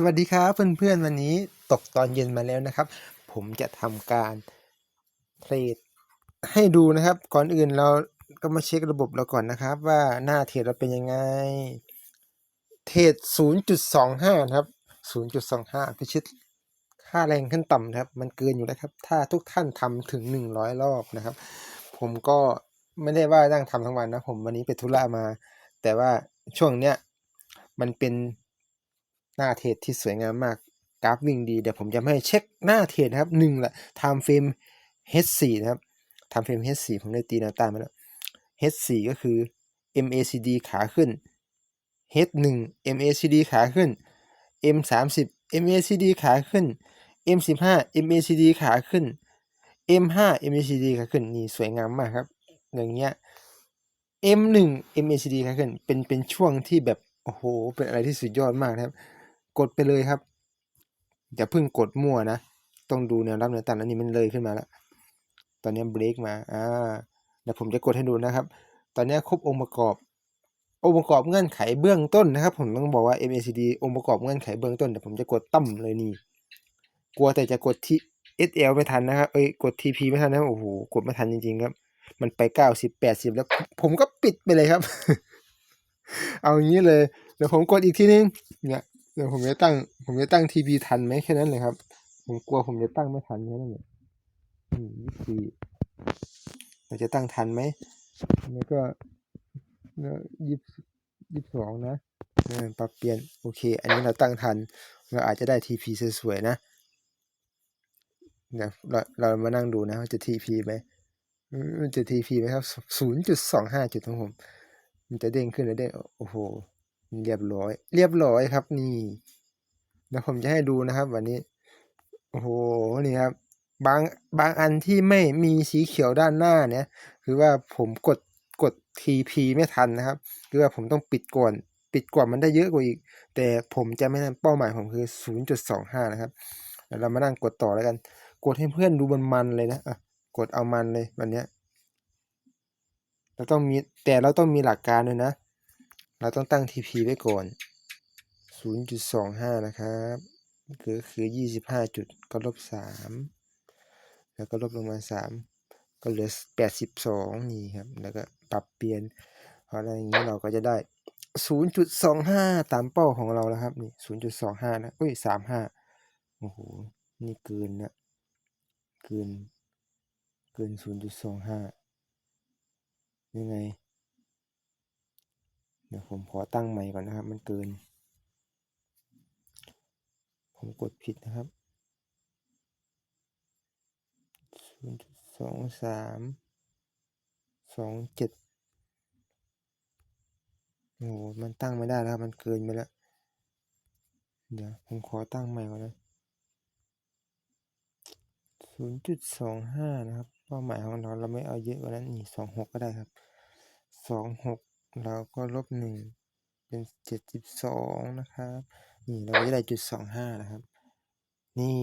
สวัสดีครับเพื่อนๆวันนี้ตกตอนเย็นมาแล้วนะครับ ผมจะทำการเทรดให้ดูนะครับ ก่อนอื่นเราก็มาเช็คระบบเราก่อนนะครับ ว่าหน้าเทรดเราเป็นยังไง เทรด 0.25นะครับ 0.25 พิชิตค่าแรงขั้นต่ำนะครับ มันเกินอยู่แล้วครับ ถ้าทุกท่านทำถึง 100 รอบนะครับ ผมก็ไม่ได้ว่านั่งทำทั้งวันนะผมวันนี้ไปธุระมา แต่ว่าช่วงเนี้ยมันเป็น หน้าเทรดที่สวยงามมากกราฟวิ่งดีเดี๋ยวผมจะให้เช็คหน้าเทรดนะครับหนึ่งละ time frame H4 นะครับ time frame H4 ผมได้ตีแนวต้านมาแล้ว H4 ก็คือ MACD ขาขึ้น H1 MACD ขาขึ้น M30 MACD ขาขึ้น M15 MACD ขาขึ้น M5 MACD ขาขึ้นนี่สวยงามมากครับ อย่างเงี้ย M1 MACD ขาขึ้นเป็นเป็นช่วงที่แบบ โอ้โห เป็นอะไรที่สุดยอดมากนะครับ กดไปเลยครับอย่าเพิ่งกดมั่วนะ ต้องดูแนวรับแนวต้านอันนี้มันเลยขึ้นมาแล้ว ตอนนี้เบรกมา อ่าเดี๋ยวผมจะกดให้ดูนะครับ ตอนนี้ครบองค์ประกอบ องค์ประกอบเงื่อนไขเบื้องต้นนะครับ ผมต้องบอกว่า MACD องค์ประกอบเงื่อนไขเบื้องต้นเดี๋ยวผมจะกดตั้มเลยนี่ กลัวแต่จะกดที่ SL ไม่ทันนะครับ เอ้ย กด TP ไม่ทันนะ โอ้โห กดไม่ทันจริงๆครับ มันไป90 80แปดสิบแล้ว ผมก็ปิดไปเลยครับ เอาอย่างนี้เลย เดี๋ยวผมกดอีกทีนึง เนี่ย ดี๋ยวผมจะตั้ง ผมจะตั้ง TP ทันไหมแค่นั้นเลยครับ ผมกลัวผมจะตั้งไม่ทันแค่นั้นเลยอืมยี่สี่เราจะตั้งทันไหมแล้วก็ยี่ยี่สองนะเออปรับเปลี่ยนโอเค อันนี้เราตั้งทัน เราอาจจะได้ TP สวยๆนะเดี๋ยวเราเรามานั่งดูนะว่าจะ TP ไหมมันจะ TP ไหมครับ0.25จุดของผม มันจะเด้งขึ้นแล้วเด้งโอ้โห เรียบร้อย เรียบร้อยครับนี่เดี๋ยวผมจะให้ดูนะครับ วันนี้ โอ้โหนี่ครับ บางบางอันที่ไม่มีสีเขียวด้านหน้าเนี่ย คือว่าผมกดกด TP ไม่ทันนะครับ คือว่าผมต้องปิดก่อน ปิดก่อนมันได้เยอะกว่าอีก แต่ผมจะไม่นั่นเป้าหมายผมคือ 0.25 นะครับเดี๋ยวเรามานั่งกดต่อแล้วกัน กดให้เพื่อนดูมันๆเลยนะอะกดเอามันเลยวันเนี้ยเราต้องมีแต่เราต้องมีหลักการด้วยนะ เราต้องตั้ง TP ไว้ก่อน 0.25 นะครับคือคือ 25 จุดก็ลบ 3 แล้วก็ลบลงมา 3 ก็เหลือ 82 นี่ครับ แล้วก็ปรับเปลี่ยนเพราะอะไรอย่างนี้เราก็จะได้ 0.25 ตามเป้าของเราแล้วครับ นี่ 0.25 นะอุ้ย 35 โอ้โห นี่เกินนะ เกิน เกิน 0.25 ยังไง เดี๋ยวผมขอตั้งใหม่ก่อนนะครับ มันเกิน ผมกดผิดนะครับ0.23 27โอ้โหมันตั้งไม่ได้แล้วครับมันเกินไปแล้ว เดี๋ยวผมขอตั้งใหม่ก่อนนะ0.25นะครับ เป้าหมายของเราเราไม่เอาเยอะกว่านั้นนี่26ก็ได้ครับ26 เราก็ลบ1เป็น72นะครับ นี่เราได้จุด25นะครับ นี่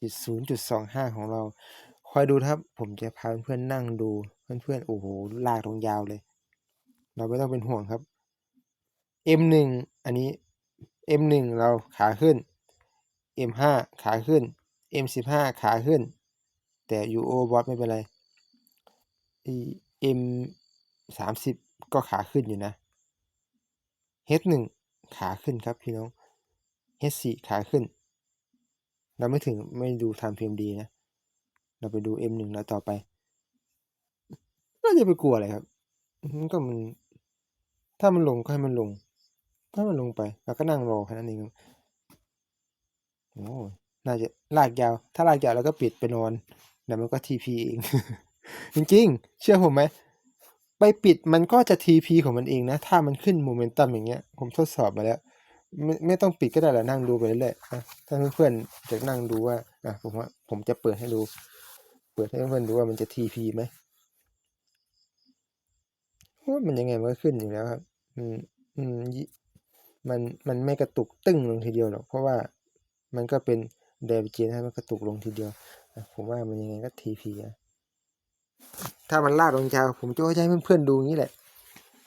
จุด0.25ของเรา คอยดูครับ ผมจะพาเพื่อนๆนั่งดู เพื่อนๆ โอ้โห ลากลงยาวเลย เราไม่ต้องเป็นห่วงครับ M1 อันนี้ M1 เราขาขึ้น M5 ขาขึ้น M15 ขาขึ้น แต่ UO บอสไม่เป็นไร M30 ก็ขาขึ้นอยู่นะ H1 ขาขึ้นครับพี่น้อง H4 ขาขึ้น เราไม่ถึงไม่ดูทำ PMD นะ เราไปดู M1 แล้วต่อไป เราจะไปกลัวอะไรครับ มันก็มัน ถ้ามันลงก็ให้มันลง ถ้ามันลงไปเราก็นั่งรอแค่นั้นเองโอ้น่าจะลากยาว ถ้าลากยาวเราก็ปิดไปนอนเดี๋ยวมันก็ TP เอง จริงๆ เชื่อผมไหม ไปปิดมันก็จะ TP ของมันเองนะ ถ้ามันขึ้นโมเมนตัมอย่างเงี้ย ผมทดสอบมาแล้วไม่ไม่ต้องปิดก็ได้แหละนั่งดูไปเรื่อยๆนะถ้าเพื่อนๆจะนั่งดูว่าอะผมว่าผมจะเปิดให้ดู เปิดให้เพื่อนๆดูว่ามันจะ TP ไหมว่ามันยังไงมันก็ขึ้นอยู่แล้วครับ อืมอืมมันมันไม่กระตุกตึ้งลงทีเดียวหรอก เพราะว่ามันก็เป็นเดวิจีนให้มันกระตุกลงทีเดียว ผมว่ามันยังไงก็ TP อะ ถ้ามันลากลงยาวผมจะให้เพื่อนๆดูอย่างนี้แหละ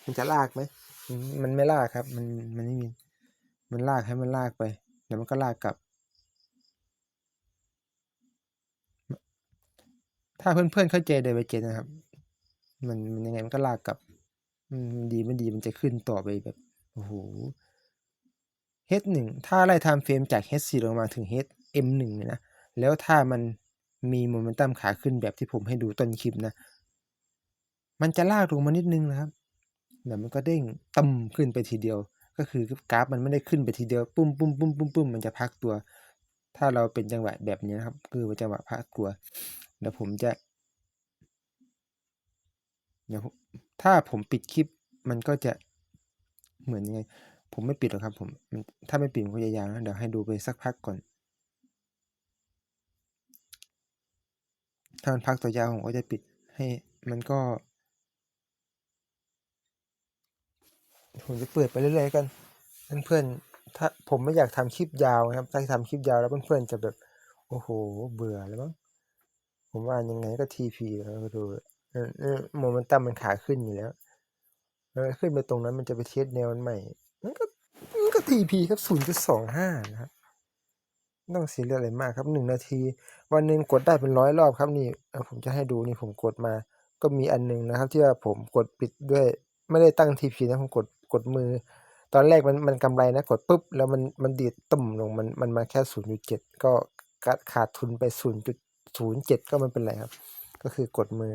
มันจะลากไหมมันไม่ลากครับ มันมันไม่มี มันลากให้มันลากไปเดี๋ยวมันก็ลากกลับ ถ้าเพื่อนๆเข้าใจไดเวอร์เจนนะครับ มันมันยังไงมันก็ลากกลับอืมดีไม่ดีมันจะขึ้นต่อไปแบบโอ้โห H1 ถ้าไล่ไทม์เฟรมจาก H4 ลงมาถึง HM1 เนี่ยนะ แล้วถ้ามันมีโมเมนตัมขาขึ้นแบบที่ผมให้ดูต้นคลิปนะ มันจะลากลงมานิดนึงนะครับเดี๋ยวมันก็เด้งตึมขึ้นไปทีเดียว ก็คือกราฟมันไม่ได้ขึ้นไปทีเดียวปุ้มปุ้มปุ้มปุ้มปุ้มมันจะพักตัว ถ้าเราเป็นจังหวะแบบนี้นะครับ คือจังหวะพักตัวเดี๋ยวผมจะเดี๋ยวถ้าผมปิดคลิปมันก็จะเหมือนยังไง ผมไม่ปิดหรอกครับ ผมถ้าไม่ปิดมันก็จะยาวนะเดี๋ยวให้ดูไปสักพักก่อน ถ้ามันพักตัวยาวผมก็จะปิดให้มันก็ ผมจะเปิดไปเรื่อยๆกันเพื่อนๆถ้าผมไม่อยากทำคลิปยาวนะครับ ถ้าทำคลิปยาวแล้วเพื่อนๆจะแบบ โอ้โห เบื่อแล้วมั้งผมว่ายังไงก็ทีพีแล้วก็ดูโมเมนตัมมันขาขึ้นอยู่แล้วแล้วขึ้นไปตรงนั้นมันจะไปเทสแนวมันใหม่มันก็มันก็ทีพีครับศูนย์จุดสองห้านะครับต้องซียเรียสอะไรมากครับหนึ่งนาที วันหนึ่งกดได้เป็นร้อยรอบครับนี่ผมจะให้ดูนี่ผมกดมา ก็มีอันหนึงนะครับ ที่ว่าผมกดปิดด้วย ไม่ได้ตั้งทีพีนะผมกด กดมือ ตอนแรกมันมันกำไรนะกดปุ๊บ แล้วมันมันดีดตุ่มลงมันมันมาแค่ศูนย์จุดเจ็ดก็ขาดทุนไปศูนย์จุดศูนย์เจ็ดก็ไม่เป็นไรครับ ก็คือกดมือ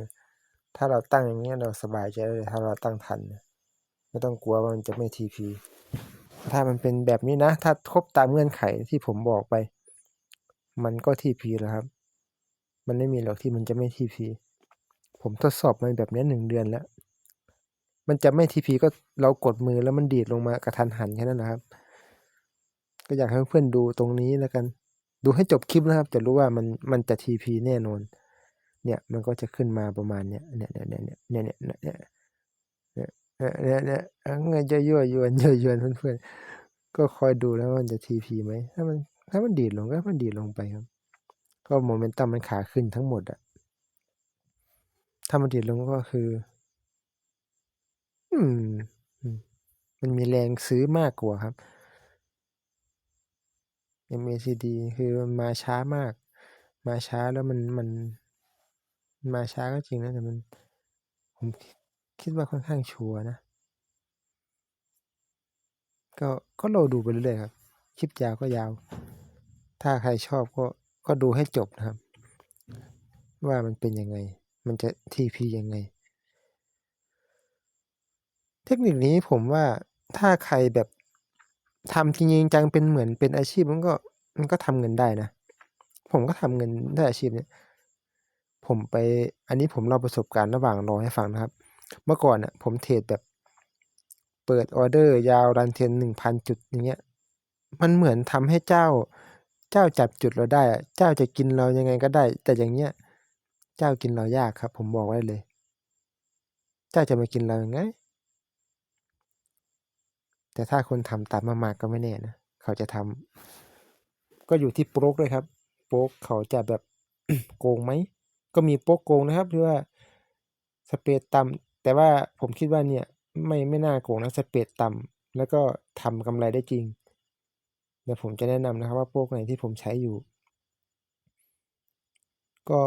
ถ้าเราตั้งอย่างเงี้ยเราสบายใจเลยถ้าเราตั้งทัน ไม่ต้องกลัวว่ามันจะไม่ทีพีถ้ามันเป็นแบบนี้นะ ถ้าครบตามเงื่อนไขที่ผมบอกไป มันก็ทีพีแล้วครับ มันไม่มีหรอกที่มันจะไม่ทีพีผมทดสอบมาแบบนี้หนึ่งเดือนแล้ว มันจะไม่ทีพีก็เรากดมือแล้วมันดีดลงมากระทันหันแค่นั้นนะครับ ก็อยากให้เพื่อนดูตรงนี้แล้วกัน ดูให้จบคลิปนะครับ จะรู้ว่ามันมันจะทีพีแน่นอน เนี่ยมันก็จะขึ้นมาประมาณเนี้ยเนี่ยเนี่ยเนี่ยเนี่ยเนี่ยเนี่ยเนี่ยเนี่ยเนี่ยเนี่ยเงินจะยั่วยวนยั่วยวนเพื่อนๆก็คอยดูแล้วมันจะทีพีไหมถ้ามันถ้ามันดีดลงก็มันดีดลงไปครับ ก็โมเมนตัมมันขาขึ้นทั้งหมดอะถ้ามันดีดลงก็คือ อืม มันมีแรงซื้อมากกว่าครับ MACD คือมันมาช้ามาก มาช้าแล้วมันมันมัน มาช้าก็จริงนะ แต่มัน ผมคิดว่าค่อนข้างชัวร์นะ ก็ก็เราดูไปเรื่อยๆครับ คลิปยาวก็ยาว ถ้าใครชอบก็ก็ดูให้จบนะครับ ว่ามันเป็นยังไง มันจะทีพียังไง เทคนิคนี้ผมว่าถ้าใครแบบทำจริงๆจังเป็นเหมือนเป็นอาชีพมันก็มันก็ทำเงินได้นะ ผมก็ทำเงินได้อาชีพเนี้ยผมไปอันนี้ผมเล่าประสบการณ์ระหว่างรอให้ฟังนะครับ เมื่อก่อนน่ะผมเทรดแบบ เปิดออเดอร์ยาวรันเทนหนึ่งพันจุดอย่างเงี้ยมันเหมือนทำให้เจ้าเจ้าจับจุดเราได้อะเจ้าจะกินเรายังไงก็ได้ แต่อย่างเงี้ย เจ้ากินเรายากครับ ผมบอกไว้เลย เจ้าจะมากินเรายังไง แต่ถ้าคนทำตามมากๆก็ไม่แน่นะ เขาจะทำก็อยู่ที่โปรกด้วยครับ โปรกเขาจะแบบโกงไหม ก็มีโปรกโกงนะครับที่ว่าสเปรดต่ำแต่ว่าผมคิดว่าเนี่ย ไม่ไม่น่าโกงนะสเปรดต่ำแล้วก็ทำกำไรได้จริงเดี๋ยวผมจะแนะนำนะครับว่าโปรกไหนที่ผมใช้อยู่ ก็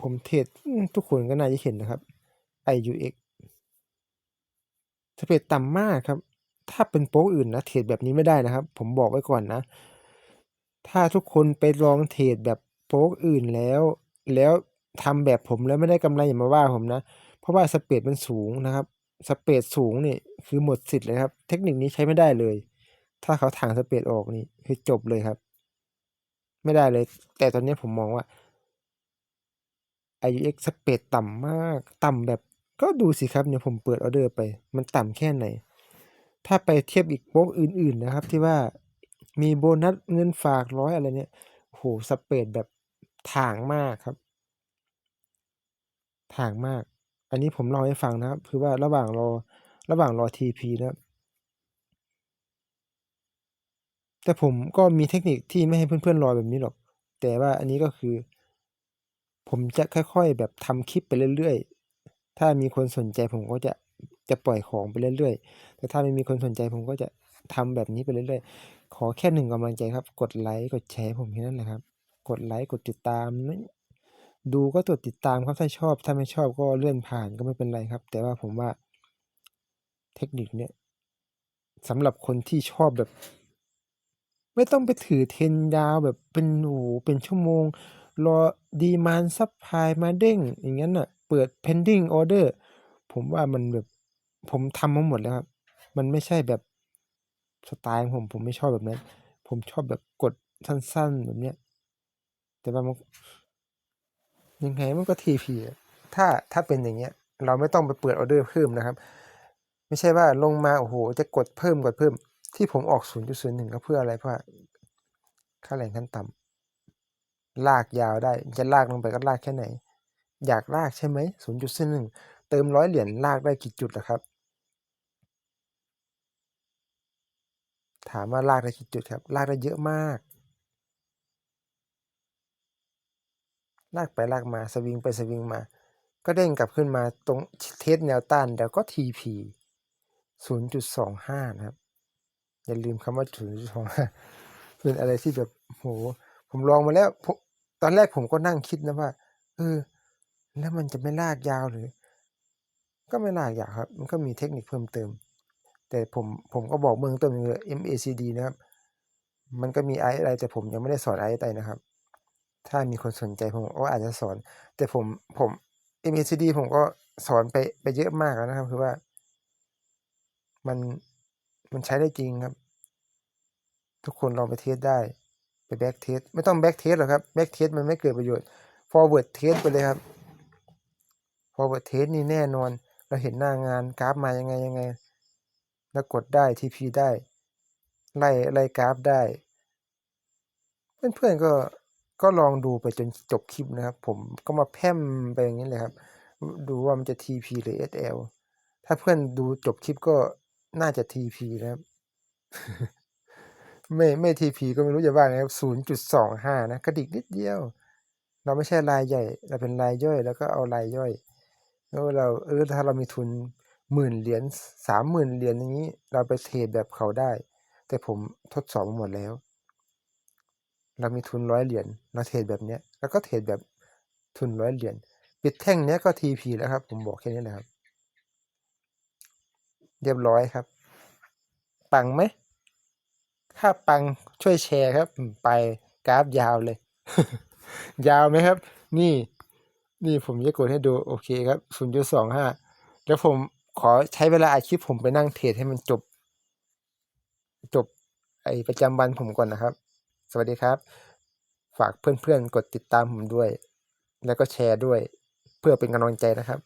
ผมเทรดทุกคนก็น่าจะเห็นนะครับ IUX เปรดต่ำมากครับ ถ้าเป็นโป๊กอื่นนะเทรดแบบนี้ไม่ได้นะครับ ผมบอกไว้ก่อนนะ ถ้าทุกคนไปลองเทรดแบบโป๊กอื่นแล้ว แล้วทำแบบผมแล้วไม่ได้กำไรอย่ามาว่าผมนะ เพราะว่าสเปรดมันสูงนะครับ สเปรดสูงนี่คือหมดสิทธิ์เลยครับ เทคนิคนี้ใช้ไม่ได้เลย ถ้าเขาถางสเปรดออกนี่คือจบเลยครับ ไม่ได้เลย แต่ตอนนี้ผมมองว่า IUX สเปรดต่ำมาก ต่ำแบบ ก็ดูสิครับเนี่ยผมเปิดออเดอร์ไป มันต่ำแค่ไหน ถ้าไปเทียบอีกโป๊กอื่น ๆ นะครับ ที่ว่ามีโบนัสเงินฝากร้อยอะไรเนี่ยโหสเปรดแบบถ่างมากครับถ่างมาก อันนี้ผมเล่าให้ฟังนะครับ คือว่าระหว่างรอระหว่างรอ TP นะครับ แต่ผมก็มีเทคนิคที่ไม่ให้เพื่อนๆรอแบบนี้หรอก แต่ว่าอันนี้ก็คือ ผมจะค่อยๆแบบทำคลิปไปเรื่อยๆ ถ้ามีคนสนใจผมก็จะจะปล่อยของไปเรื่อยๆ แต่ถ้าไม่มีคนสนใจผมก็จะทำแบบนี้ไปเรื่อยๆ ขอแค่หนึ่งกำลังใจครับ กดไลค์ กดแชร์ผมแค่นั้นแหละครับ กดไลค์ กดติดตามนะดูก็กดติดตามครับ ถ้าชอบ ถ้าไม่ชอบก็เลื่อนผ่านก็ไม่เป็นไรครับ แต่ว่าผมว่าเทคนิคเนี่ยสำหรับคนที่ชอบแบบ ไม่ต้องไปถือเทนยาวแบบเป็นโอ้เป็นชั่วโมง รอดีมานซับพลายมาเด้งอย่างนั้นน่ะเปิด pending order ผมว่ามันแบบผมทำมาหมดแล้วครับ มันไม่ใช่แบบสไตล์ของผมผมไม่ชอบแบบนั้น ผมชอบแบบกดสั้นๆ แบบเนี้ย แต่ว่ามันยังไงมันก็ TP อะถ้าถ้าเป็นอย่างเงี้ย เราไม่ต้องไปเปิดออเดอร์เพิ่มนะครับ ไม่ใช่ว่าลงมาโอ้โฮจะกดเพิ่มกดเพิ่ม ที่ผมออก 0.01 ก็เพื่ออะไรเพราะค่าแรงขั้นต่ำ ลากยาวได้จะลากลงไปก็ลากแค่ไหน อยากลากใช่ไหม0.01เติม100เหรียญลากได้กี่จุดล่ะครับ ถามว่าลากได้กี่จุดครับ ลากได้เยอะมาก ลากไปลากมาสวิงไปสวิงมา ก็เด้งกลับขึ้นมาตรงเทสแนวต้านแล้วก็ TP 0.25 นะครับ อย่าลืมคำว่า0.25เป็นอะไรที่แบบโอ้โฮ ผมลองมาแล้วตอนแรกผมก็นั่งคิดนะว่าเออ แล้วมันจะไม่ลากยาวหรือ ก็ไม่ลากยาวครับ มันก็มีเทคนิคเพิ่มเติม แต่ผมผมก็บอกเบื้องต้นคือ MACD นะครับ มันก็มี RSI แต่ผมยังไม่ได้สอน RSI นะครับ ถ้ามีคนสนใจผมก็อาจจะสอน แต่ผมผม MACD ผมก็สอนไปไปเยอะมากแล้วนะครับ คือว่า มันมันใช้ได้จริงครับ ทุกคนลองไปเทสได้ ไป back test ไม่ต้อง back test หรอกครับ back test มันไม่เกิดประโยชน์ forward test ไปเลยครับ forward test นี่แน่นอน เราเห็นหน้างานกราฟมายังไงๆแล้วกดได้ TP ได้ ไล่ไล่กราฟได้ เพื่อนๆก็ก็ลองดูไปจนจบคลิปนะครับ ผมก็มาแพร่มไปอย่างงี้เลยครับ ดูว่ามันจะ TP หรือ SL ถ้าเพื่อนดูจบคลิปก็น่าจะ TP นะครับ ไม่ไม่ TP ก็ไม่รู้จะว่าไงครับ0.25นะกระดิกนิดเดียว เราไม่ใช่รายใหญ่ เราเป็นรายย่อย แล้วก็เอารายย่อย แล้วเราเออถ้าเรามีทุน10,000เหรียญ30,000เหรียญอย่างงี้ เราไปเทรดแบบเขาได้ แต่ผมทดสอบมาหมดแล้ว เรามีทุน100เหรียญเราเทรดแบบเนี้ย แล้วก็เทรดแบบทุน100เหรียญปิดแท่งเนี้ยก็ TP แล้วครับ ผมบอกแค่นี้แหละครับ เรียบร้อยครับ ปังไหม? ถ้าปังช่วยแชร์ครับ ไปกราฟยาวเลย ยาวไหมครับ?นี่ นี่ผมจะกดให้ดูโอเคครับ0.25เดี๋ยวผมขอใช้เวลาอัดคลิปผมไปนั่งเทรดให้มันจบ จบ ไอประจำวันผมก่อนนะครับ สวัสดีครับ ฝากเพื่อนๆ กดติดตามผมด้วย แล้วก็แชร์ด้วย เพื่อเป็นกำลังใจนะครับ